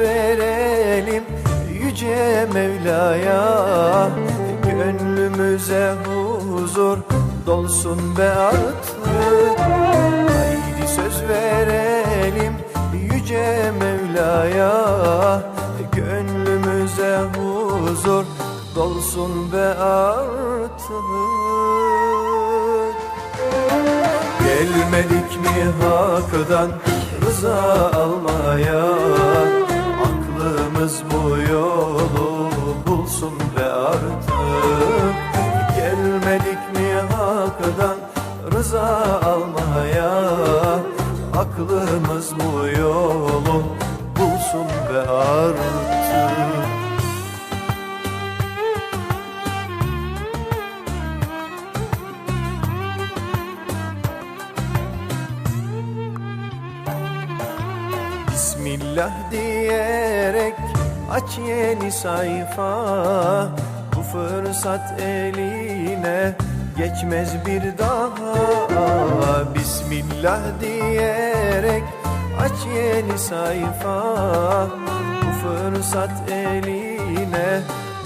verelim yüce Mevla'ya. Gönlümüze huzur dolsun be artık Haydi söz verelim yüce Mevla'ya. Gönlümüze huzur dolsun be artık Gelmedik mi hakdan rıza almaya Aklımız bu yolu bulsun be artık. Gelmedik mi hakdan rıza almaya? Aklımız bu yolu bulsun be artık Bismillah diyerek aç yeni sayfa. Bu fırsat eline geçmez bir daha. Bismillah diyerek aç yeni sayfa. Bu fırsat eline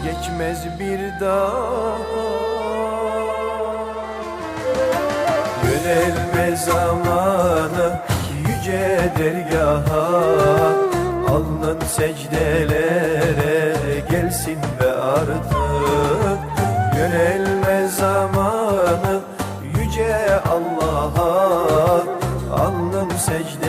geçmez bir daha. Yönelme zamanı yüce dergaha Alnın secdelere gelsin ve artık Yönelme zamanı yüce Allah'a. Alnın secdelere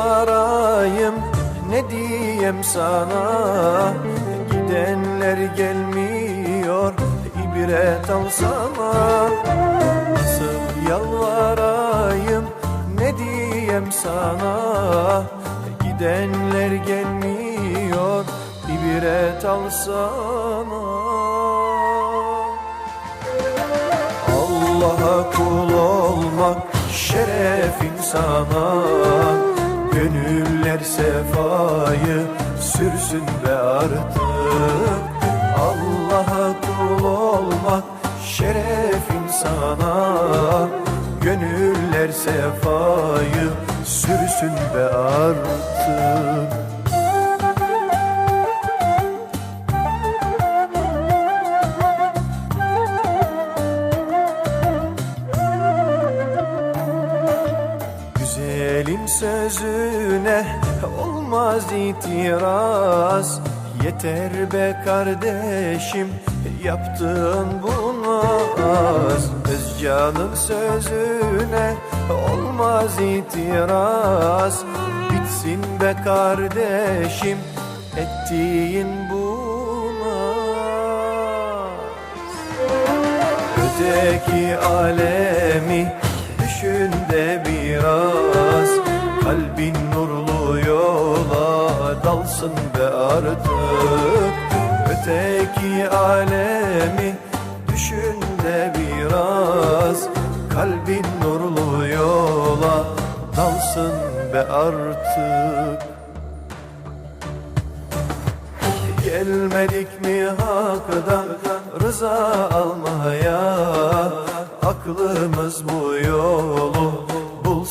yalvarayım ne diyem sana? Gidenler gelmiyor ibret alsana Nasıl yalvarayım ne diyem sana? Gidenler gelmiyor ibret alsana Allah'a kul olmak şeref insana Gönüller sefayı sürsün be artık. Allah'a kul olmak şeref insana. Gönüller sefayı sürsün be artık sözüne olmaz itiraz. Yeter be kardeşim yaptığın bu naz Özcanın sözüne olmaz itiraz. Bitsin be kardeşim ettiğin bu naz Öteki alemi düşün de biraz Kalbin nurlu yola dalsın be artık. Öteki alemi düşün de biraz. Kalbin nurlu yola dalsın be artık. Gelmedik mi hakdan rıza almaya? Aklımız bu yolu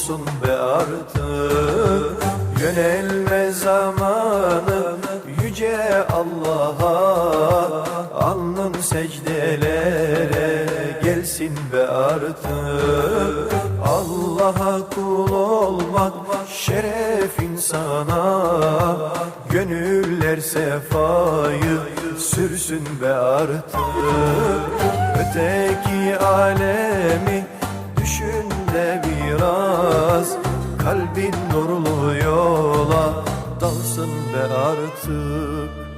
bulsun be artık. Yönelme zamanı yüce Allah'a. Alnın secdelere gelsin be artık. Allah'a kul olmak şeref insana. Gönüller sefayı sürsün be artık. Öteki alemi düşün de biraz Kalbin nurlu yola dalsın be artık